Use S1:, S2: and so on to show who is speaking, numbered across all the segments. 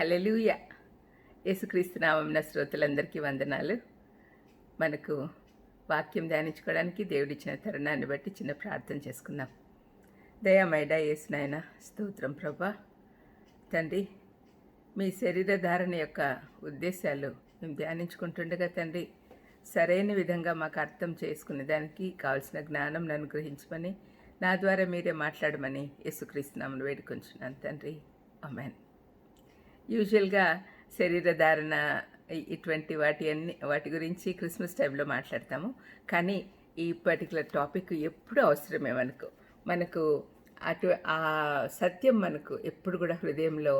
S1: Hallelujah యేసుక్రీస్తునామం శ్రోతలందరికీ వందనాలు. మనకు వాక్యం ధ్యానించుకోవడానికి దేవుడిచ్చిన తరుణాన్ని బట్టి చిన్న ప్రార్థన చేసుకుందాం. దయామైడా యేసునాయన స్తోత్రం ప్రభా. తండ్రి మీ శరీర ధారణ యొక్క ఉద్దేశాలు మేము ధ్యానించుకుంటుండగా తండ్రి సరైన విధంగా మాకు అర్థం చేసుకునే దానికి కావాల్సిన జ్ఞానం నన్ను నా ద్వారా మీరే మాట్లాడమని యేసుక్రీస్తునామను వేడుకొంచున్నాను తండ్రి. అమెన్ యూజువల్గా శరీరధారణ ఇటువంటి వాటి అన్ని వాటి గురించి క్రిస్మస్ టైంలో మాట్లాడతాము. కానీ ఈ పర్టికులర్ టాపిక్ ఎప్పుడు అవసరమే మనకు. మనకు అటు ఆ సత్యం మనకు ఎప్పుడు కూడా హృదయంలో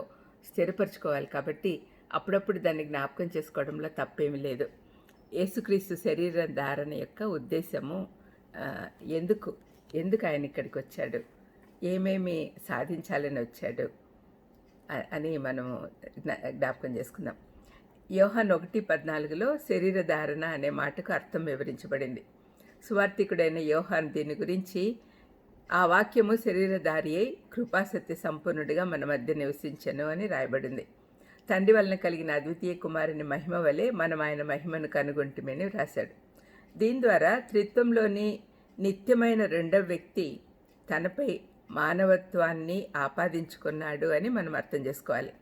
S1: స్థిరపరచుకోవాలి కాబట్టి అప్పుడప్పుడు దాన్ని జ్ఞాపకం చేసుకోవడంలో తప్పేమీ లేదు. యేసుక్రీస్తు శరీర ధారణ యొక్క ఉద్దేశము ఎందుకు ఎందుకు ఆయన ఇక్కడికి వచ్చాడు? ఏమేమి సాధించాలని వచ్చాడు? అని మనము జ్ఞాపకం చేసుకుందాం యోహన్ ఒకటి పద్నాలుగులో శరీర ధారణ అనే మాటకు అర్థం వివరించబడింది. సువార్థికుడైన యోహాన్ దీని గురించి ఆ వాక్యము శరీరధారి అయి కృపాసత్య సంపూర్ణుడిగా మన మధ్య నివసించను అని రాయబడింది. తండ్రి వలన కలిగిన అద్వితీయ కుమారుని మహిమ వలె మనం ఆయన మహిమను కనుగొంటుమని రాశాడు దీని ద్వారా త్రిత్వంలోని నిత్యమైన రెండవ వ్యక్తి తనపై మానవత్వాన్ని ఆపాదించుకున్నాడు అని మనం అర్థం చేసుకోవాలి.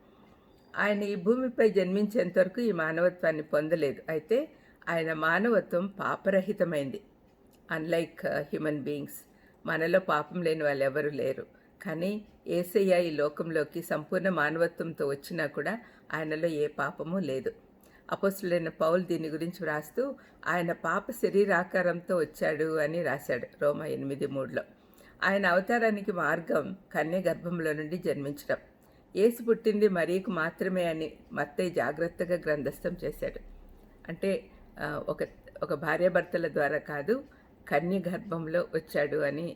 S1: ఆయన ఈ భూమిపై జన్మించేంతవరకు ఈ మానవత్వాన్ని పొందలేదు. అయితే ఆయన మానవత్వం పాపరహితమైంది. అన్లైక్ హ్యూమన్ బీయింగ్స్ మనలో పాపం లేని వాళ్ళు ఎవరూ లేరు. కానీ ఏసయ్య ఈ లోకంలోకి సంపూర్ణ మానవత్వంతో వచ్చినా కూడా ఆయనలో ఏ పాపము లేదు. అపోస్తులైన పౌల్ దీని గురించి వ్రాస్తూ ఆయన పాప శరీరాకారంతో వచ్చాడు అని రాశాడు రోమ ఎనిమిది మూడులో. ఆయన అవతారానికి మార్గం కన్య గర్భంలో నుండి జన్మించడం. ఏసు పుట్టింది మరీకు మాత్రమే అని మత్తయ్య జాగ్రత్తగా గ్రంథస్థం చేశాడు. అంటే ఒక ఒక భార్యాభర్తల ద్వారా కాదు కన్య గర్భంలో వచ్చాడు అని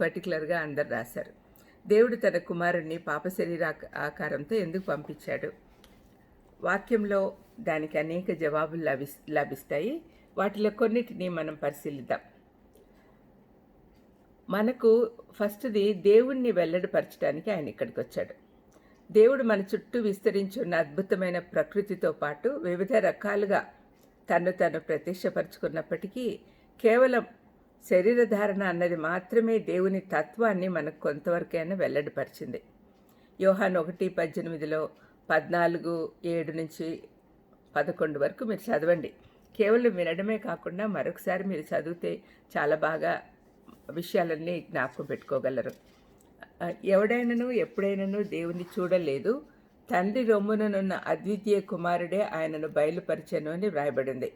S1: పర్టికులర్గా అందరు రాశారు. దేవుడు తన కుమారుణ్ణి పాప శరీర ఆకారంతో ఎందుకు పంపించాడు? వాక్యంలో దానికి అనేక జవాబులు లభి లభిస్తాయి. వాటిలో కొన్నిటిని మనం పరిశీలిద్దాం. మనకు ఫస్ట్ది దేవుణ్ణి వెల్లడిపరచడానికి ఆయన ఇక్కడికి వచ్చాడు దేవుడు మన చుట్టూ విస్తరించి ఉన్న అద్భుతమైన ప్రకృతితో పాటు వివిధ రకాలుగా తను తను ప్రత్యక్షపరుచుకున్నప్పటికీ కేవలం శరీరధారణ అన్నది మాత్రమే దేవుని తత్వాన్ని మనకు కొంతవరకైనా వెల్లడిపరిచింది. యోహాన్ ఒకటి పద్దెనిమిదిలో పద్నాలుగు ఏడు నుంచి పదకొండు వరకు మీరు చదవండి. కేవలం వినడమే కాకుండా మరొకసారి మీరు చదివితే చాలా బాగా విషయాలన్నీ జ్ఞాపకం పెట్టుకోగలరు. ఎవడైనను ఎప్పుడైనను దేవుని చూడలేదు. తండ్రి రొమ్ముననున్న అద్వితీయ కుమారుడే ఆయనను బయలుపరిచను అని వ్రాయబడింది.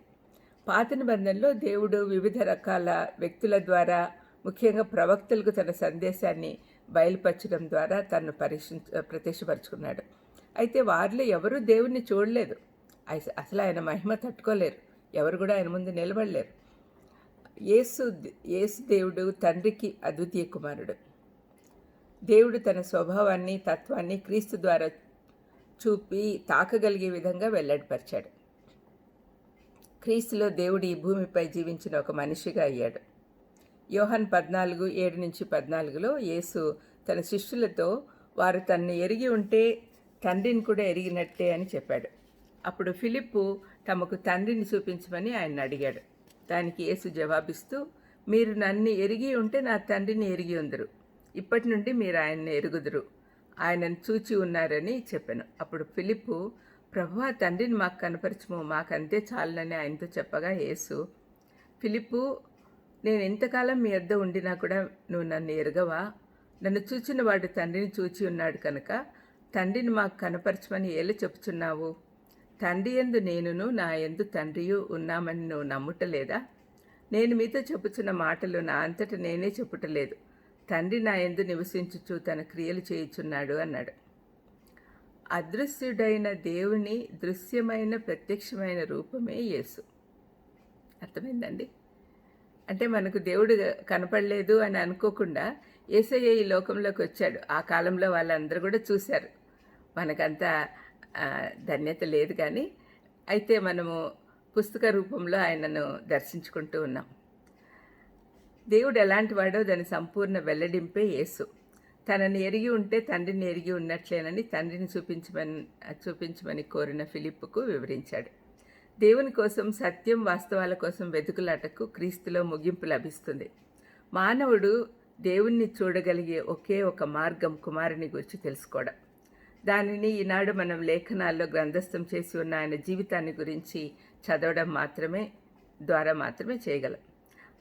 S1: పాత నిబంధనలో దేవుడు వివిధ రకాల వ్యక్తుల ద్వారా ముఖ్యంగా ప్రవక్తలకు తన సందేశాన్ని బయలుపరచడం ద్వారా తను పరిశ ప్రత్యక్షపరుచుకున్నాడు. అయితే వారిలో ఎవరూ దేవుణ్ణి చూడలేదు. అసలు ఆయన మహిమ తట్టుకోలేరు. ఎవరు కూడా ఆయన ముందు నిలబడలేరు. యేసు యేసు దేవుడు తండ్రికి అద్వితీయ కుమారుడు. దేవుడు తన స్వభావాన్ని తత్వాన్ని క్రీస్తు ద్వారా చూపి తాకగలిగే విధంగా వెల్లడిపరిచాడు. క్రీస్తులో దేవుడు ఈ భూమిపై జీవించిన ఒక మనిషిగా అయ్యాడు. యోహన్ పద్నాలుగు ఏడు నుంచి పద్నాలుగులో యేసు తన శిష్యులతో వారు తన్ను ఎరిగి ఉంటే తండ్రిని కూడా ఎరిగినట్టే అని చెప్పాడు. అప్పుడు ఫిలిప్పు తమకు తండ్రిని చూపించమని ఆయన అడిగాడు. దానికి యేసు జవాబిస్తూ మీరు నన్ను ఎరిగి ఉంటే నా తండ్రిని ఎరిగి ఉందరు. ఇప్పటి నుండి మీరు ఆయన్ని ఎరుగుదురు. ఆయనను చూచి ఉన్నారని చెప్పాను. అప్పుడు ఫిలిప్పు ప్రభు ఆ తండ్రిని మాకు కనపరచము. మాకంతే చాలని ఆయనతో చెప్పగా యేసు ఫిలిప్పు నేను ఎంతకాలం మీ వద్ద ఉండినా కూడా నువ్వు నన్ను ఎరగవా? నన్ను చూచిన వాడు తండ్రిని చూచి ఉన్నాడు కనుక తండ్రిని మాకు కనపరచమని ఎలా చెప్తున్నావు తండ్రి ఎందు నేనును నా ఎందు తండ్రియు ఉన్నామని నువ్వు నమ్ముటలేదా? నేను మీతో చెప్పుచున్న మాటలు నా అంతట నేనే చెప్పుటలేదు. తండ్రి నా ఎందు నివసించుచు తన క్రియలు చేయుచున్నాడు అన్నాడు. అదృశ్యుడైన దేవుని దృశ్యమైన ప్రత్యక్షమైన రూపమే యేసు. అర్థమైందండి? అంటే మనకు దేవుడు కనపడలేదు అని అనుకోకుండా ఏసయ్య ఈ లోకంలోకి వచ్చాడు. ఆ కాలంలో వాళ్ళందరూ కూడా చూశారు. మనకంతా ధన్యత లేదు కానీ అయితే మనము పుస్తక రూపంలో ఆయనను దర్శించుకుంటూ ఉన్నాం. దేవుడు ఎలాంటి వాడో దాని సంపూర్ణ వెల్లడింపే యేసు. తనని ఎరిగి ఉంటే తండ్రిని ఎరిగి ఉన్నట్లేనని తండ్రిని చూపించమని చూపించమని కోరిన ఫిలిప్పుకు వివరించాడు. దేవుని కోసం సత్యం వాస్తవాల కోసం వెతుకులాటకు క్రీస్తులో ముగింపు లభిస్తుంది. మానవుడు దేవుణ్ణి చూడగలిగే ఒకే ఒక మార్గం కుమారుని గురించి తెలుసుకోవడం. దానిని ఈనాడు మనం లేఖనాల్లో గ్రంథస్థం చేసి ఉన్న ఆయన జీవితాన్ని గురించి చదవడం మాత్రమే ద్వారా మాత్రమే చేయగలం.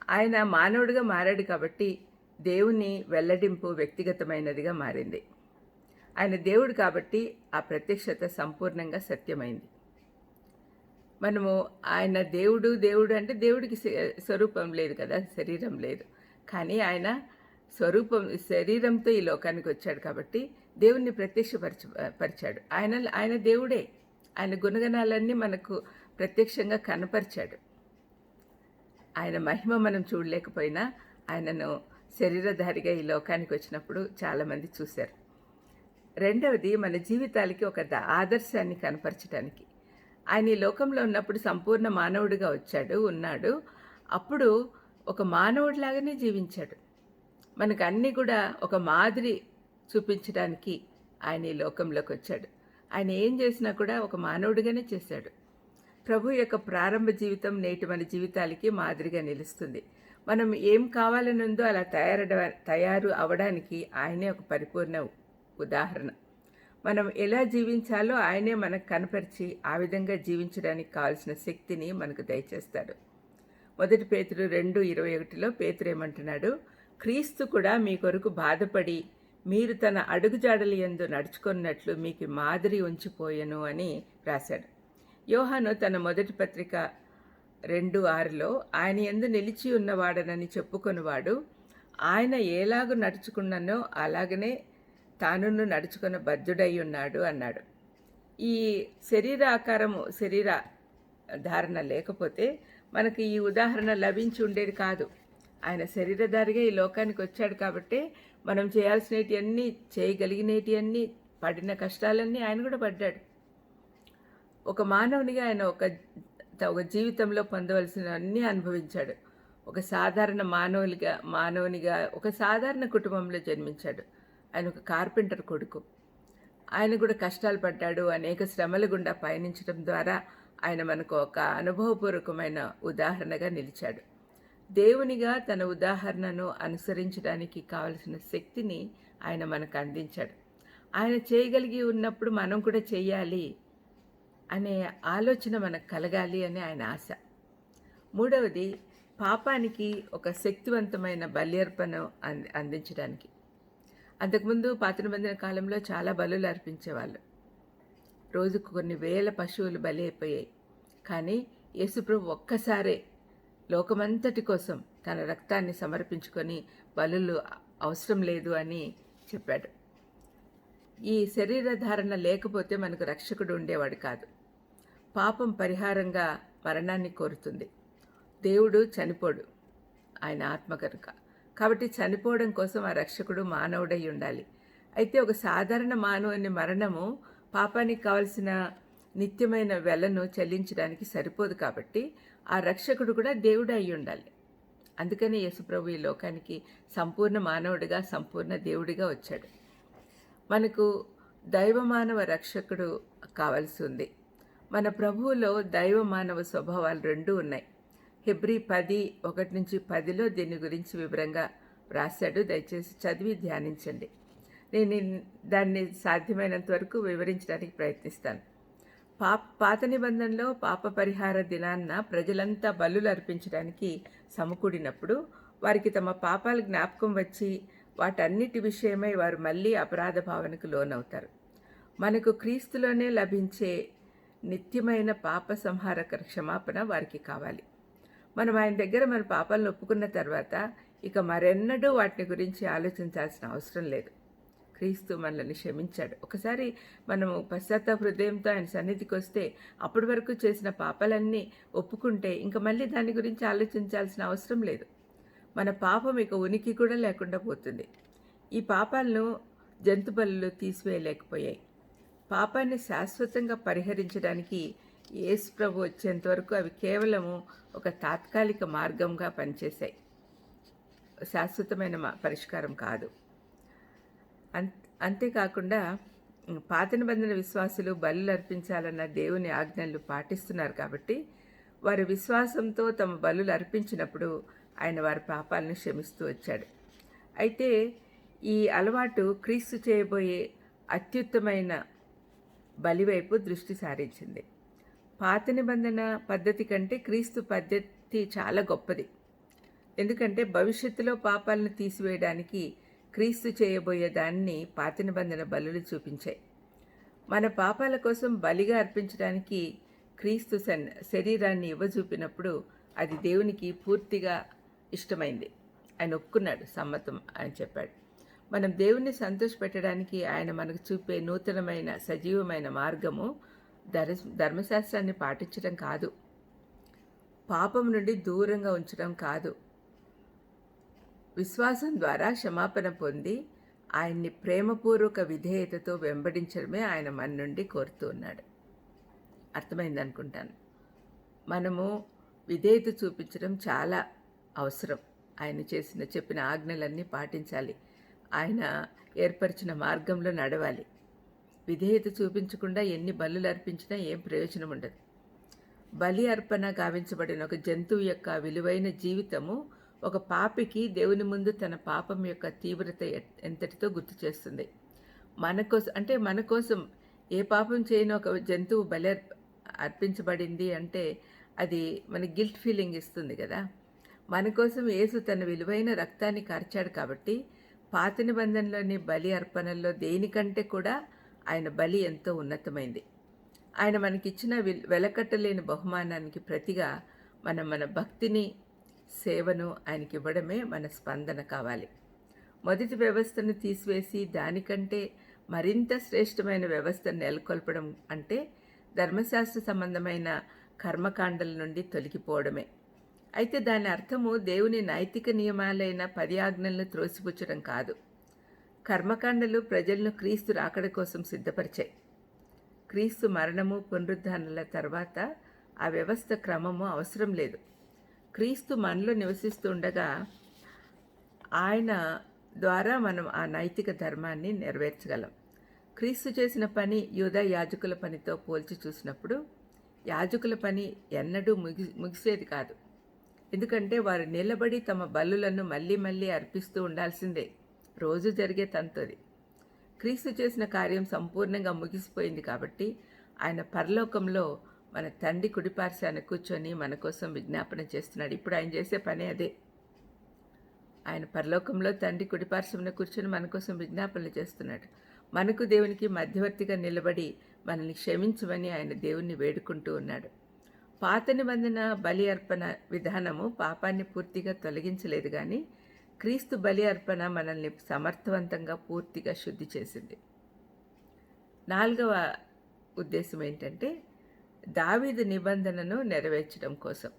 S1: ఆయన మానవుడిగా మారాడు కాబట్టి దేవుని వెల్లడింపు వ్యక్తిగతమైనదిగా మారింది. ఆయన దేవుడు కాబట్టి ఆ ప్రత్యక్షత సంపూర్ణంగా సత్యమైంది. మనము ఆయన దేవుడు దేవుడు అంటే దేవుడికి స్వరూపం లేదు కదా శరీరం లేదు. కానీ ఆయన స్వరూపం శరీరంతో ఈ లోకానికి వచ్చాడు కాబట్టి దేవుణ్ణి ప్రత్యక్షపరచ పరిచాడు. ఆయన ఆయన దేవుడే. ఆయన గుణగణాలన్నీ మనకు ప్రత్యక్షంగా కనపరిచాడు. ఆయన మహిమ మనం చూడలేకపోయినా ఆయనను శరీరధారిగా ఈ లోకానికి వచ్చినప్పుడు చాలామంది చూశారు. రెండవది మన జీవితాలకి ఒక ద- ఆదర్శాన్ని కనపరచడానికి ఆయన ఈ లోకంలో ఉన్నప్పుడు సంపూర్ణ మానవుడిగా వచ్చాడు ఉన్నాడు. అప్పుడు ఒక మానవుడిలాగానే జీవించాడు. మనకు అన్నీ కూడా ఒక మాదిరి చూపించడానికి ఆయన ఈ లోకంలోకి వచ్చాడు. ఆయన ఏం చేసినా కూడా ఒక మానవుడిగానే చేశాడు. ప్రభు యొక్క ప్రారంభ జీవితం నేటి మన జీవితాలకి మాదిరిగా నిలుస్తుంది. మనం ఏం కావాలని ఉందో అలా తయారడ తయారు అవడానికి ఆయనే ఒక పరిపూర్ణ ఉదాహరణ. మనం ఎలా జీవించాలో ఆయనే మనకు కనపరిచి ఆ విధంగా జీవించడానికి కావాల్సిన శక్తిని మనకు దయచేస్తాడు. మొదటి పేతురు రెండు ఇరవై ఒకటిలో పేతురు ఏమంటున్నాడు? క్రీస్తు కూడా మీ కొరకు బాధపడి మీరు తన అడుగుజాడలు ఎందు నడుచుకున్నట్లు మీకు మాదిరి ఉంచిపోయెను అని రాశాడు. యోహాను తన మొదటి పత్రిక రెండు ఆరులో ఆయన ఎందు నిలిచి ఉన్నవాడనని చెప్పుకొనివాడు ఆయన ఎలాగూ నడుచుకున్నానో అలాగనే తానును నడుచుకున్న బద్ధుడై ఉన్నాడు అన్నాడు. ఈ శరీర ఆకారము శరీర ధారణ లేకపోతే మనకి ఈ ఉదాహరణ లభించి ఉండేది కాదు. ఆయన శరీరధారిగా ఈ లోకానికి వచ్చాడు కాబట్టి మనం చేయాల్సినవన్నీ చేయగలిగినవన్నీ పడిన కష్టాలన్నీ ఆయన కూడా పడ్డాడు. ఒక మానవునిగా ఆయన ఒక ఒక జీవితంలో పొందవలసిన అన్నీ అనుభవించాడు. ఒక సాధారణ మానవునిగా మానవునిగా ఒక సాధారణ కుటుంబంలో జన్మించాడు. ఆయన ఒక కార్పెంటర్ కొడుకు. ఆయన కూడా కష్టాలు పడ్డాడు. అనేక శ్రమల గుండా పయనించడం ద్వారా ఆయన మనకు ఒక అనుభవపూర్వకమైన ఉదాహరణగా నిలిచాడు. దేవునిగా తన ఉదాహరణను అనుసరించడానికి కావలసిన శక్తిని ఆయన మనకు అందించాడు. ఆయన చేయగలిగి ఉన్నప్పుడు మనం కూడా చేయాలి అనే ఆలోచన మనకు కలగాలి అని ఆయన ఆశ. మూడవది పాపానికి ఒక శక్తివంతమైన బల్యర్పణ అంది అందించడానికి. అంతకుముందు పాత్ర నిబంధన కాలంలో చాలా బలులు అర్పించేవాళ్ళు. రోజుకు కొన్ని వేల పశువులు బలి అయిపోయాయి. కానీ యేసుప్రభు ఒక్కసారే లోకమంతటి కోసం తన రక్తాన్ని సమర్పించుకొని బలులు అవసరం లేదు అని చెప్పాడు. ఈ శరీర ధారణ లేకపోతే మనకు రక్షకుడు ఉండేవాడు కాదు. పాపం పరిహారంగా మరణాన్ని కోరుతుంది. దేవుడు చనిపోడు. ఆయన ఆత్మ కనుక. కాబట్టి చనిపోవడం కోసం ఆ రక్షకుడు మానవుడై ఉండాలి. అయితే ఒక సాధారణ మానవుని మరణము పాపానికి కావలసిన నిత్యమైన వెలను చెల్లించడానికి సరిపోదు కాబట్టి ఆ రక్షకుడు కూడా దేవుడు అయి ఉండాలి అందుకని యేసుప్రభు ఈ లోకానికి సంపూర్ణ మానవుడిగా సంపూర్ణ దేవుడిగా వచ్చాడు. మనకు దైవమానవ రక్షకుడు కావాల్సి ఉంది మన ప్రభువులో దైవ మానవ స్వభావాలు రెండూ ఉన్నాయి. హెబ్రి పది ఒకటి నుంచి పదిలో దీని గురించి వివరంగా రాశాడు దయచేసి చదివి ధ్యానించండి. నేను దాన్ని సాధ్యమైనంత వరకు వివరించడానికి ప్రయత్నిస్తాను. పాప పాత నిబంధనలో పాప పరిహార దినాన్న ప్రజలంతా బలులు అర్పించడానికి సమకూడినప్పుడు వారికి తమ పాపాల జ్ఞాపకం వచ్చి వాటన్నిటి విషయమై వారు మళ్ళీ అపరాధ భావనకు లోనవుతారు. మనకు క్రీస్తులోనే లభించే నిత్యమైన పాప సంహారక క్షమాపణ వారికి కావాలి. మనం ఆయన దగ్గర మన పాపాలను ఒప్పుకున్న తర్వాత ఇక మరెన్నడూ వాటిని గురించి ఆలోచించాల్సిన అవసరం లేదు. క్రీస్తు మనల్ని క్షమించాడు. ఒకసారి మనము పశ్చాత్తాప హృదయంతో ఆయన సన్నిధికి వస్తే అప్పటి వరకు చేసిన పాపాలన్నీ ఒప్పుకుంటే ఇంకా మళ్ళీ దాని గురించి ఆలోచించాల్సిన అవసరం లేదు. మన పాపం ఇక ఉనికి కూడా లేకుండా పోతుంది. ఈ పాపాలను జంతు తీసివేయలేకపోయాయి. పాపాన్ని శాశ్వతంగా పరిహరించడానికి యేసు ప్రభు వచ్చేంత వరకు అవి కేవలము ఒక తాత్కాలిక మార్గంగా పనిచేశాయి. శాశ్వతమైన పరిష్కారం కాదు. అం అంతేకాకుండా పాత నిబంధన విశ్వాసులు బలులు అర్పించాలన్న దేవుని ఆజ్ఞలు పాటిస్తున్నారు కాబట్టి వారి విశ్వాసంతో తమ బలులు అర్పించినప్పుడు ఆయన వారి పాపాలను క్షమిస్తూ వచ్చాడు. అయితే ఈ అలవాటు క్రీస్తు చేయబోయే అత్యుత్తమైన బలివైపు దృష్టి సారించింది. పాత నిబంధన పద్ధతి కంటే క్రీస్తు పద్ధతి చాలా గొప్పది. ఎందుకంటే భవిష్యత్తులో పాపాలను తీసివేయడానికి క్రీస్తు చేయబోయే దాన్ని పాతినబంధన బలులు చూపించాయి. మన పాపాల కోసం బలిగా అర్పించడానికి క్రీస్తు సన్ శరీరాన్ని ఇవ్వజూపినప్పుడు అది దేవునికి పూర్తిగా ఇష్టమైంది. ఆయన ఒప్పుకున్నాడు సమ్మతం అని చెప్పాడు. మనం దేవుణ్ణి సంతోషపెట్టడానికి ఆయన మనకు చూపే నూతనమైన సజీవమైన మార్గము ధర్ ధర్మశాస్త్రాన్ని పాటించడం కాదు. పాపం నుండి దూరంగా ఉంచడం కాదు. విశ్వాసం ద్వారా క్షమాపణ పొంది ఆయన్ని ప్రేమపూర్వక విధేయతతో వెంబడించడమే ఆయన మన నుండి కోరుతూ ఉన్నాడు. అర్థమైంది అనుకుంటాను. మనము విధేయత చూపించడం చాలా అవసరం. ఆయన చేసిన చెప్పిన ఆజ్ఞలన్నీ పాటించాలి. ఆయన ఏర్పరిచిన మార్గంలో నడవాలి. విధేయత చూపించకుండా ఎన్ని బలులు అర్పించినా ఏం ప్రయోజనం ఉండదు. బలి అర్పణ గావించబడిన ఒక జంతువు యొక్క విలువైన జీవితము ఒక పాపికి దేవుని ముందు తన పాపం యొక్క తీవ్రత ఎంతటితో గుర్తు చేస్తుంది. మన కోసం అంటే మన కోసం ఏ పాపం చేయని ఒక జంతువు బలి అర్పించబడింది అంటే అది మన గిల్ట్ ఫీలింగ్ ఇస్తుంది కదా. మన కోసం యేసు తన విలువైన రక్తాన్ని కార్చాడు కాబట్టి పాత నిబంధనలోని బలి అర్పణల్లో దేనికంటే కూడా ఆయన బలి ఎంతో ఉన్నతమైంది. ఆయన మనకిచ్చిన వెలకట్టలేని బహుమానానికి ప్రతిగా మనం మన భక్తిని సేవను ఆయనకి ఇవ్వడమే మన స్పందన కావాలి. మొదటి వ్యవస్థను తీసివేసి దానికంటే మరింత శ్రేష్టమైన వ్యవస్థను నెలకొల్పడం అంటే ధర్మశాస్త్ర సంబంధమైన కర్మకాండల నుండి తొలగిపోవడమే. అయితే దాని అర్థము దేవుని నైతిక నియమాలైన పది ఆజ్ఞలను త్రోసిపుచ్చడం కాదు. కర్మకాండలు ప్రజలను క్రీస్తు రాకడ కోసం సిద్ధపరిచాయి. క్రీస్తు మరణము పునరుద్ధానాల తర్వాత ఆ వ్యవస్థ క్రమము అవసరం లేదు. క్రీస్తు మనలో నివసిస్తుండగా ఆయన ద్వారా మనం ఆ నైతిక ధర్మాన్ని నెరవేర్చగలం. క్రీస్తు చేసిన పని యూదా యాజకుల పనితో పోల్చి చూసినప్పుడు యాజకుల పని ఎన్నడూ ముగి ముగిసేది కాదు. ఎందుకంటే వారు నిలబడి తమ బలులను మళ్ళీ మళ్ళీ అర్పిస్తూ ఉండాల్సిందే. రోజు జరిగే తంతది. క్రీస్తు చేసిన కార్యం సంపూర్ణంగా ముగిసిపోయింది కాబట్టి ఆయన పరలోకంలో మన తండ్రి కుడిపార్శాన కూర్చొని మన కోసం విజ్ఞాపన చేస్తున్నాడు. ఇప్పుడు ఆయన చేసే పని అదే. ఆయన పరలోకంలో తండ్రి కుడిపార్శ్వమున కూర్చొని మన కోసం విజ్ఞాపనలు చేస్తున్నాడు. మనకు దేవునికి మధ్యవర్తిగా నిలబడి మనల్ని క్షమించమని ఆయన దేవుణ్ణి వేడుకుంటూ ఉన్నాడు. పాత నిబంధన బలి అర్పణ విధానము పాపాన్ని పూర్తిగా తొలగించలేదు కానీ క్రీస్తు బలి అర్పణ మనల్ని సమర్థవంతంగా పూర్తిగా శుద్ధి చేసింది. నాలుగవ ఉద్దేశం ఏంటంటే దావీదు నిబంధనను నెరవేర్చడం కోసం.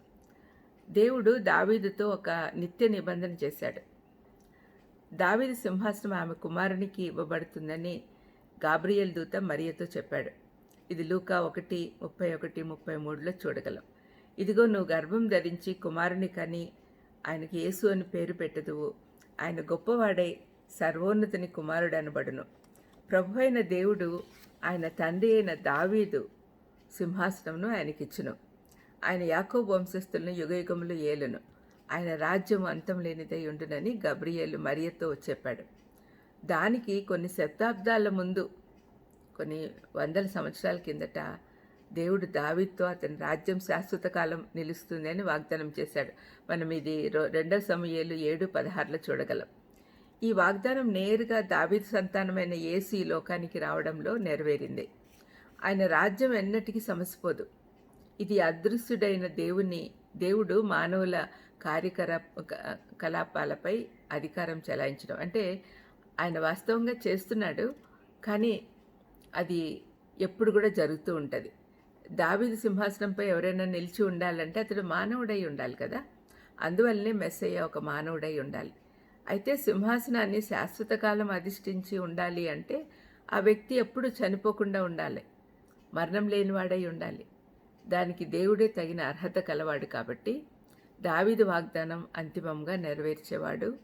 S1: దేవుడు దావీదుతో ఒక నిత్య నిబంధన చేశాడు. దావీదు సింహాసనం ఆమె కుమారునికి ఇవ్వబడుతుందని గాబ్రియల్ దూత మరియతో చెప్పాడు. ఇది లూకా ఒకటి ముప్పై ఒకటి ముప్పై మూడులో చూడగలం. ఇదిగో నువ్వు గర్భం ధరించి కుమారుని కని ఆయనకి యేసు అని పేరు పెట్టదువు. ఆయన గొప్పవాడై సర్వోన్నతిని కుమారుడు అనబడును ప్రభు అయిన దేవుడు ఆయన తండ్రి అయిన దావీదు సింహాసనమును ఆయనకిచ్చును. ఆయన యాకోబ్ వంశస్థులను యుగయుగములు ఏలును. ఆయన రాజ్యం అంతం లేనిదై ఉండునని గబ్రియేలు మరియతో చెప్పాడు. దానికి కొన్ని శతాబ్దాల ముందు కొన్ని వందల సంవత్సరాల కిందట దేవుడు దావీద్తో అతని రాజ్యం శాశ్వత కాలం నిలుస్తుంది అని వాగ్దానం చేశాడు. మనం ఇది రో రెండవ సమయాలు ఏడు పదహారులో చూడగలం. ఈ వాగ్దానం నేరుగా దావిద్ సంతానమైన ఏసీ లోకానికి రావడంలో నెరవేరింది. ఆయన రాజ్యం ఎన్నటికీ సమసిపోదు. ఇది అదృశ్యుడైన దేవుని దేవుడు మానవుల కార్యకర కలాపాలపై అధికారం చెలాయించడం. అంటే ఆయన వాస్తవంగా చేస్తున్నాడు కానీ అది ఎప్పుడు కూడా జరుగుతూ ఉంటుంది. దావిది సింహాసనంపై ఎవరైనా నిలిచి ఉండాలంటే అతడు మానవుడై ఉండాలి కదా. అందువల్లనే మెస్సయ్య ఒక మానవుడై ఉండాలి. అయితే సింహాసనాన్ని శాశ్వత కాలం అధిష్ఠించి ఉండాలి అంటే ఆ వ్యక్తి ఎప్పుడు చనిపోకుండా ఉండాలి. మరణం లేనివాడై ఉండాలి. దానికి దేవుడే తగిన అర్హత కలవాడు కాబట్టి దావిద వాగ్దానం అంతిమంగా నెరవేర్చేవాడు.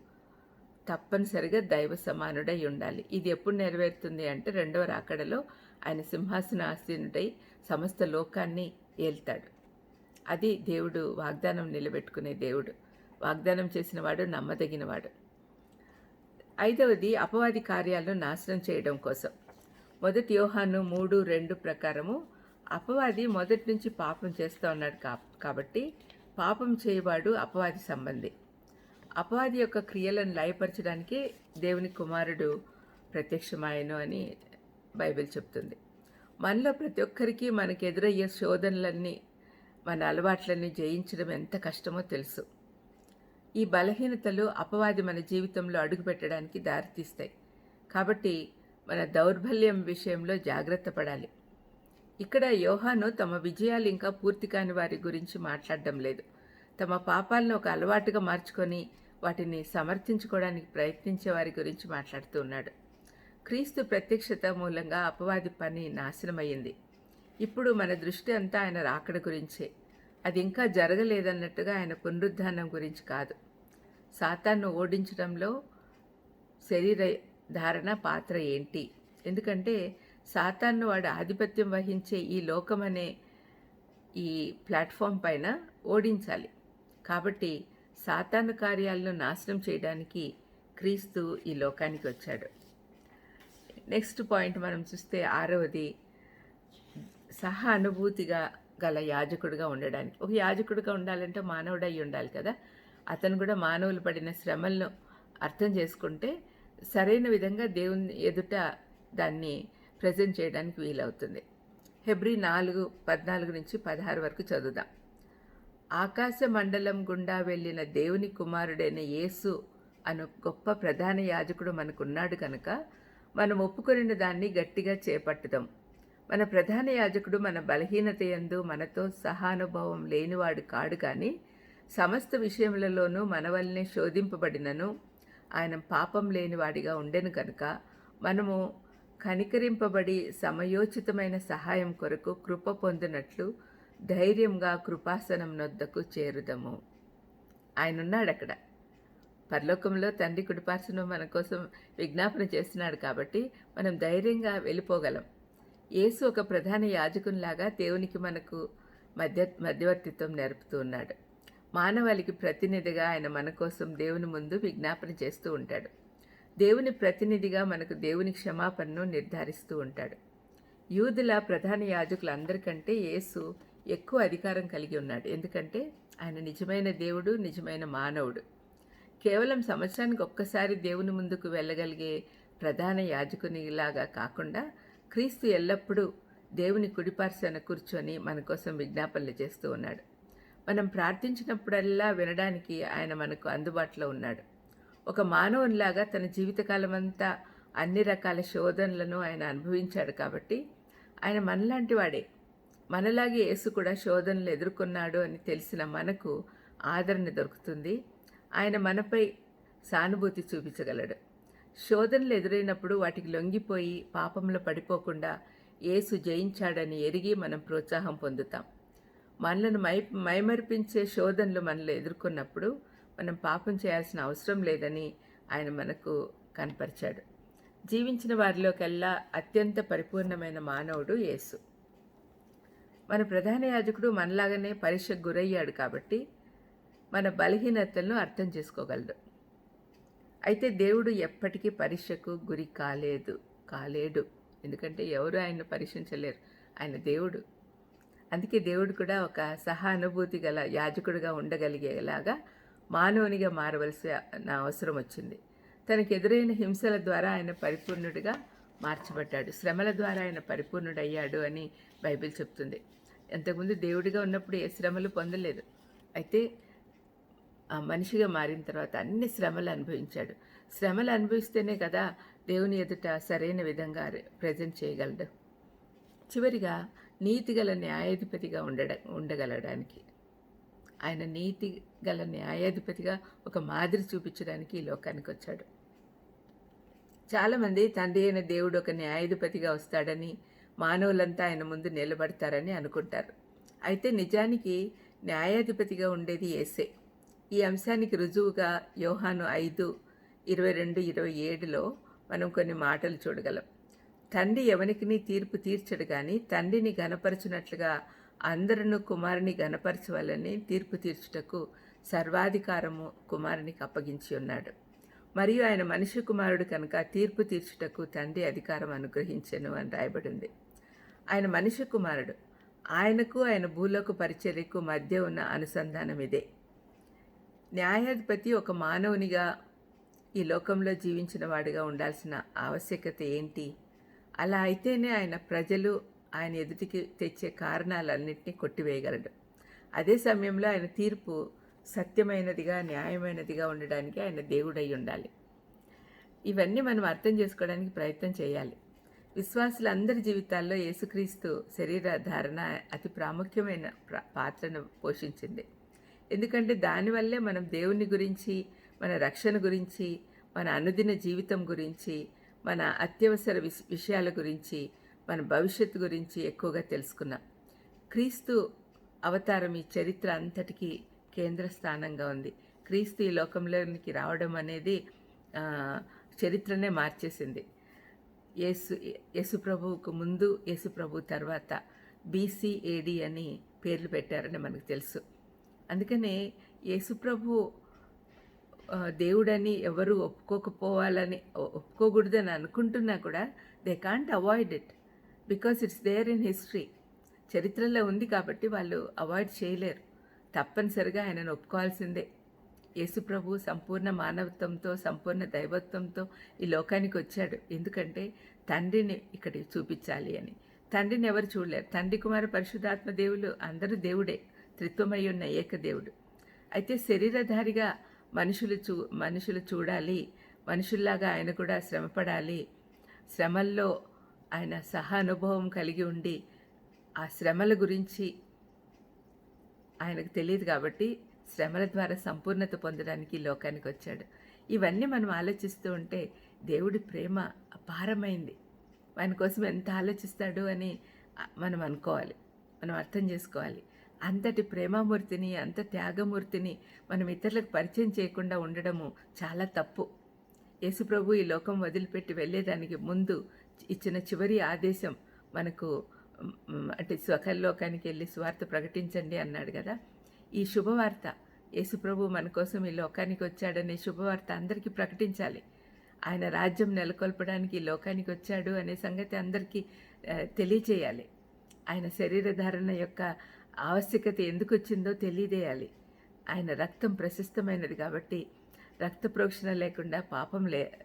S1: తప్పనిసరిగా దైవ సమానుడై ఉండాలి. ఇది ఎప్పుడు నెరవేరుతుంది అంటే రెండవ రాకడలో ఆయన సింహాసనాసీనుడై సమస్త లోకాన్ని ఏల్తాడు. అది దేవుడు వాగ్దానం నిలబెట్టుకునే దేవుడు. వాగ్దానం చేసినవాడు నమ్మదగినవాడు ఐదవది అపవాది కార్యాలను నాశనం చేయడం కోసం. మొదటి యోహాను మూడు రెండు ప్రకారము. అపవాది మొదటి నుంచి పాపం చేస్తూ ఉన్నాడు కా కాబట్టి పాపం చేయవాడు అపవాది సంబంధి. అపవాది యొక్క క్రియలను లయపరచడానికి దేవుని కుమారుడు ప్రత్యక్షమాయను అని బైబిల్ చెప్తుంది. మనలో ప్రతి ఒక్కరికి మనకు ఎదురయ్యే శోధనలన్నీ మన అలవాట్లన్నీ జయించడం ఎంత కష్టమో తెలుసు. ఈ బలహీనతలు అపవాది మన జీవితంలో అడుగుపెట్టడానికి దారితీస్తాయి. కాబట్టి మన దౌర్బల్యం విషయంలో జాగ్రత్త పడాలి. ఇక్కడ యోహాను తమ విజయాలు ఇంకా పూర్తి కాని వారి గురించి మాట్లాడడం లేదు. తమ పాపాలను ఒక అలవాటుగా మార్చుకొని వాటిని సమర్థించుకోవడానికి ప్రయత్నించే వారి గురించి మాట్లాడుతూ ఉన్నాడు. క్రీస్తు ప్రత్యక్షత మూలంగా అపవాది పని నాశనమయ్యింది. ఇప్పుడు మన దృష్టి అంతా ఆయన రాకడ గురించే. అది ఇంకా జరగలేదన్నట్టుగా ఆయన పునరుద్ధానం గురించి కాదు. సాతాన్ను ఓడించడంలో శరీర ధారణ పాత్ర ఏంటి? ఎందుకంటే సాతాన్ను వాడు ఆధిపత్యం వహించే ఈ లోకం అనే ఈ ప్లాట్ఫామ్ పైన ఓడించాలి. కాబట్టి సాతాను కార్యాలను నాశనం చేయడానికి క్రీస్తు ఈ లోకానికి వచ్చాడు. నెక్స్ట్ పాయింట్ మనం చూస్తే ఆరవది సహా అనుభూతిగా గల యాజకుడిగా ఉండడానికి. ఒక యాజకుడిగా ఉండాలంటే మానవుడై ఉండాలి కదా. అతను కూడా మానవులు పడిన శ్రమలను అర్థం చేసుకుంటే సరైన విధంగా దేవుని ఎదుట దాన్ని ప్రజెంట్ చేయడానికి వీలవుతుంది. హెబ్రి నాలుగు పద్నాలుగు నుంచి పదహారు వరకు చదువుదాం. ఆకాశ మండలం గుండా వెళ్ళిన దేవుని కుమారుడైన యేసు అను గొప్ప ప్రధాన యాజకుడు మనకున్నాడు కనుక మనం ఒప్పుకొనిన దాన్ని గట్టిగా చేపట్టుదాం. మన ప్రధాన యాజకుడు మన బలహీనత యందు మనతో సహానుభావం లేనివాడు కాడు కానీ సమస్త విషయములలోనూ మన వల్లనే శోధింపబడినను ఆయన పాపం లేనివాడిగా ఉండెను కనుక మనము కనికరింపబడి సమయోచితమైన సహాయం కొరకు కృప పొందినట్లు ధైర్యంగా కృపాసనం నొద్దకు చేరుదము. ఆయన ఉన్నాడు అక్కడ పరలోకంలో తండ్రి కుడిపార్సను మన కోసం విజ్ఞాపన చేస్తున్నాడు కాబట్టి మనం ధైర్యంగా వెళ్ళిపోగలం. యేసు ఒక ప్రధాన యాజకునిలాగా దేవునికి మనకు మధ్య మధ్యవర్తిత్వం నేర్పుతూ ఉన్నాడు. మానవాళికి ప్రతినిధిగా ఆయన మన కోసం దేవుని ముందు విజ్ఞాపన చేస్తూ ఉంటాడు. దేవుని ప్రతినిధిగా మనకు దేవుని క్షమాపణను నిర్ధారిస్తూ ఉంటాడు. యూదుల ప్రధాన యాజకులందరికంటే యేసు ఎక్కువ అధికారం కలిగి ఉన్నాడు. ఎందుకంటే ఆయన నిజమైన దేవుడు నిజమైన మానవుడు. కేవలం సంవత్సరానికి ఒక్కసారి దేవుని ముందుకు వెళ్ళగలిగే ప్రధాన యాజకునిలాగా కాకుండా క్రీస్తు ఎల్లప్పుడూ దేవుని కుడిపార్శన కూర్చొని మన కోసం విజ్ఞాపనలు చేస్తూ ఉన్నాడు. మనం ప్రార్థించినప్పుడల్లా వినడానికి ఆయన మనకు అందుబాటులో ఉన్నాడు. ఒక మానవునిలాగా తన జీవితకాలం అంతా అన్ని రకాల శోధనలను ఆయన అనుభవించాడు కాబట్టి ఆయన మనలాంటి వాడే. మనలాగే యేసు కూడా శోధనలు ఎదుర్కొన్నాడు అని తెలిసిన మనకు ఆదరణ దొరుకుతుంది. ఆయన మనపై సానుభూతి చూపించగలడు. శోధనలు ఎదురైనప్పుడు వాటికి లొంగిపోయి పాపంలో పడిపోకుండా యేసు జయించాడని ఎరిగి మనం ప్రోత్సాహం పొందుతాం. మనలను మై మైమర్పించే శోధనలు మనల్ని ఎదుర్కొన్నప్పుడు మనం పాపం చేయాల్సిన అవసరం లేదని ఆయన మనకు కనపరిచాడు. జీవించిన వారిలోకెల్లా అత్యంత పరిపూర్ణమైన మానవుడు యేసు. మన ప్రధాన యాజకుడు మనలాగానే పరీక్షకు గురయ్యాడు కాబట్టి మన బలహీనతలను అర్థం చేసుకోగలడు. అయితే దేవుడు ఎప్పటికీ పరీక్షకు గురి కాలేదు కాలేడు. ఎందుకంటే ఎవరు ఆయన పరీక్షించలేరు. ఆయన దేవుడు. అందుకే దేవుడు కూడా ఒక సహానుభూతి గల యాజకుడిగా ఉండగలిగేలాగా మానవునిగా మారవలసిన అవసరం వచ్చింది. తనకు ఎదురైన హింసల ద్వారా ఆయన పరిపూర్ణుడిగా మార్చబడ్డాడు. శ్రమల ద్వారా ఆయన పరిపూర్ణుడయ్యాడు అని బైబిల్ చెప్తుంది. ఎంతకుముందు దేవుడిగా ఉన్నప్పుడు ఏ శ్రమలు పొందలేదు. అయితే ఆ మనిషిగా మారిన తర్వాత అన్ని శ్రమలు అనుభవించాడు. శ్రమలు అనుభవిస్తేనే కదా దేవుని ఎదుట సరైన విధంగా ప్రజెంట్ చేయగలడు. చివరిగా నీతిగల న్యాయాధిపతిగా ఉండడ ఉండగలడానికి. ఆయన నీతి గల న్యాయాధిపతిగా ఒక మాదిరి చూపించడానికి ఈ లోకానికి వచ్చాడు. చాలామంది తండ్రి అయిన దేవుడు ఒక న్యాయాధిపతిగా వస్తాడని మానవులంతా ఆయన ముందు నిలబడతారని అనుకుంటారు. అయితే నిజానికి న్యాయాధిపతిగా ఉండేది ఏసే ఈ అంశానికి రుజువుగా యోహాను ఐదు ఇరవై రెండు ఇరవై ఏడులో మనం కొన్ని మాటలు చూడగలం. తండ్రి ఎవనికిని తీర్పు తీర్చడు కానీ తండ్రిని గనపరచునట్లుగా అందరును కుమారుని గనపరచవాలని తీర్పు తీర్చుటకు సర్వాధికారము కుమారునికి అప్పగించి ఉన్నాడు. మరియు ఆయన మనిషి కుమారుడు కనుక తీర్పు తీర్చుటకు తండ్రి అధికారం అనుగ్రహించెను అని రాయబడింది. ఆయన మనిషి కుమారుడు. ఆయనకు ఆయన భూలోక పరిచర్యకు మధ్య ఉన్న అనుసంధానం ఇదే. న్యాయాధిపతి ఒక మానవునిగా ఈ లోకంలో జీవించిన వాడిగా ఉండాల్సిన ఆవశ్యకత ఏంటి? అలా అయితేనే ఆయన ప్రజలు ఆయన ఎదుటికి తెచ్చే కారణాలన్నింటినీ కొట్టివేయగలడు. అదే సమయంలో ఆయన తీర్పు సత్యమైనదిగా న్యాయమైనదిగా ఉండడానికి ఆయన దేవుడై ఉండాలి. ఇవన్నీ మనం అర్థం చేసుకోవడానికి ప్రయత్నం చేయాలి. విశ్వాసులందరి జీవితాల్లో యేసుక్రీస్తు శరీర ధారణ అతి ప్రాముఖ్యమైన పాత్రను పోషించింది. ఎందుకంటే దానివల్లే మనం దేవుని గురించి మన రక్షణ గురించి మన అనుదిన జీవితం గురించి మన అత్యవసర విషయాల గురించి మన భవిష్యత్తు గురించి ఎక్కువగా తెలుసుకున్నాం. క్రీస్తు అవతారం ఈ చరిత్ర అంతటికీ కేంద్ర స్థానంగా ఉంది. క్రీస్తు ఈ లోకంలోనికి రావడం అనేది చరిత్రనే మార్చేసింది. యేసు యేసుప్రభువుకు ముందు యేసుప్రభు తర్వాత బీసీఏడి అని పేర్లు పెట్టారని మనకు తెలుసు. అందుకనే యేసుప్రభు దేవుడని ఎవరు ఒప్పుకోకపోవాలని ఒప్పుకోకూడదని అనుకుంటున్నా కూడా they can't avoid it because it's there in history చరిత్రలో ఉంది కాబట్టి వాళ్ళు అవాయిడ్ చేయలేరు. తప్పనిసరిగా ఆయనను ఒప్పుకోవాల్సిందే. యేసుప్రభు సంపూర్ణ మానవత్వంతో సంపూర్ణ దైవత్వంతో ఈ లోకానికి వచ్చాడు. ఎందుకంటే తండ్రిని ఇక్కడ చూపించాలి అని. తండ్రిని ఎవరు చూడలేరు. తండ్రి కుమార పరిశుధాత్మ దేవులు అందరూ దేవుడే. త్రిత్వమై ఉన్న ఏకదేవుడు. అయితే శరీరధారిగా మనుషులు చూ మనుషులు చూడాలి. మనుషుల్లాగా ఆయన కూడా శ్రమపడాలి. శ్రమల్లో ఆయన సహానుభవం కలిగి ఉండి ఆ శ్రమల గురించి ఆయనకు తెలియదు కాబట్టి శ్రమల ద్వారా సంపూర్ణత పొందడానికి లోకానికి వచ్చాడు. ఇవన్నీ మనం ఆలోచిస్తూ ఉంటే దేవుడి ప్రేమ అపారమైంది. ఆయన కోసం ఎంత ఆలోచిస్తాడు అని మనం అనుకోవాలి. మనం అర్థం చేసుకోవాలి. అంతటి ప్రేమమూర్తిని అంత త్యాగమూర్తిని మనం ఇతరులకు పరిచయం చేయకుండా ఉండడము చాలా తప్పు. యేసుప్రభు ఈ లోకం వదిలిపెట్టి వెళ్ళేదానికి ముందు ఇచ్చిన చివరి ఆదేశం మనకు అంటే స్వకల్లోకానికి వెళ్ళి స్వార్థ ప్రకటించండి అన్నాడు కదా. ఈ శుభవార్త యేసుప్రభు మన కోసం ఈ లోకానికి వచ్చాడనే శుభవార్త అందరికీ ప్రకటించాలి. ఆయన రాజ్యం నెలకొల్పడానికి ఈ లోకానికి వచ్చాడు అనే సంగతి అందరికీ తెలియచేయాలి. ఆయన శరీరధారణ యొక్క ఆవశ్యకత ఎందుకు వచ్చిందో తెలియదేయాలి ఆయన రక్తం ప్రశస్తమైనది కాబట్టి రక్త ప్రోక్షణ లేకుండా పాపం లే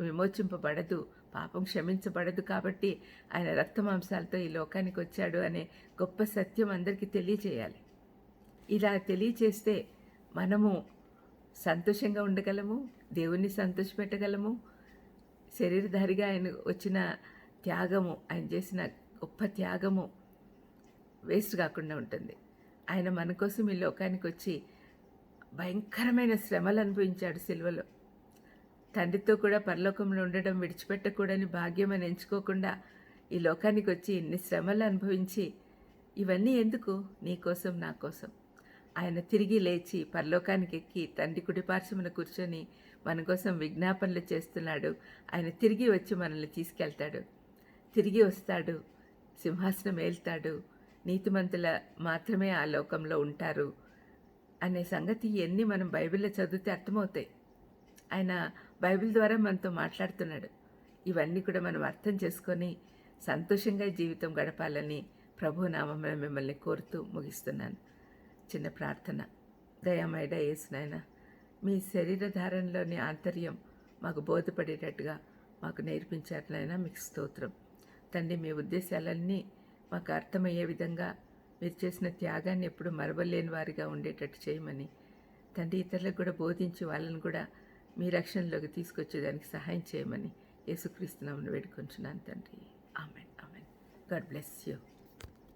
S1: విమోచింపబడదు పాపం క్షమించబడదు కాబట్టి ఆయన రక్తమాంసాలతో ఈ లోకానికి వచ్చాడు అనే గొప్ప సత్యం అందరికీ తెలియచేయాలి. ఇలా తెలియచేస్తే మనము సంతోషంగా ఉండగలము దేవుణ్ణి సంతోషపెట్టగలము శరీరధారిగా ఆయన వచ్చిన త్యాగము ఆయన చేసిన గొప్ప త్యాగము వేస్ట్ కాకుండా ఉంటుంది. ఆయన మన కోసం ఈ లోకానికి వచ్చి భయంకరమైన శ్రమలు అనుభవించాడు సిల్వలో. తండ్రితో కూడా పరలోకంలో ఉండడం విడిచిపెట్టకూడని భాగ్యం అని ఎంచుకోకుండా ఈ లోకానికి వచ్చి ఇన్ని శ్రమలు అనుభవించి ఇవన్నీ ఎందుకు? నీ కోసం నా కోసం. ఆయన తిరిగి లేచి పరలోకానికి ఎక్కి తండ్రి కుడిపార్శ్వమున కూర్చొని మన కోసం విజ్ఞాపనలు చేస్తున్నాడు. ఆయన తిరిగి వచ్చి మనల్ని తీసుకెళ్తాడు. తిరిగి వస్తాడు. సింహాసనం ఏల్తాడు. నీతిమంతుల మాత్రమే ఆ లోకంలో ఉంటారు అనే సంగతి ఇవన్నీ మనం బైబిల్లో చదివితే అర్థమవుతాయి. ఆయన బైబిల్ ద్వారా మనతో మాట్లాడుతున్నాడు. ఇవన్నీ కూడా మనం అర్థం చేసుకొని సంతోషంగా జీవితం గడపాలని ప్రభు మిమ్మల్ని కోరుతూ ముగిస్తున్నాను. చిన్న ప్రార్థన. దయామైడ ఏసునాయన మీ శరీరధారణలోని ఆంతర్యం మాకు బోధపడేటట్టుగా మాకు నేర్పించారనైనా మీకు స్తోత్రం. తండ్రి మీ ఉద్దేశాలన్నీ మాకు అర్థమయ్యే విధంగా మీరు చేసిన త్యాగాన్ని ఎప్పుడు మరవలేని వారిగా ఉండేటట్టు చేయమని తండ్రి ఇతరులకు కూడా బోధించి వాళ్ళని కూడా మీ రక్షణలోకి తీసుకొచ్చేదానికి సహాయం చేయమని యేసుక్రీస్తునామను వేడుకొంచున్నాను తండ్రి. Amen. Amen. God bless you.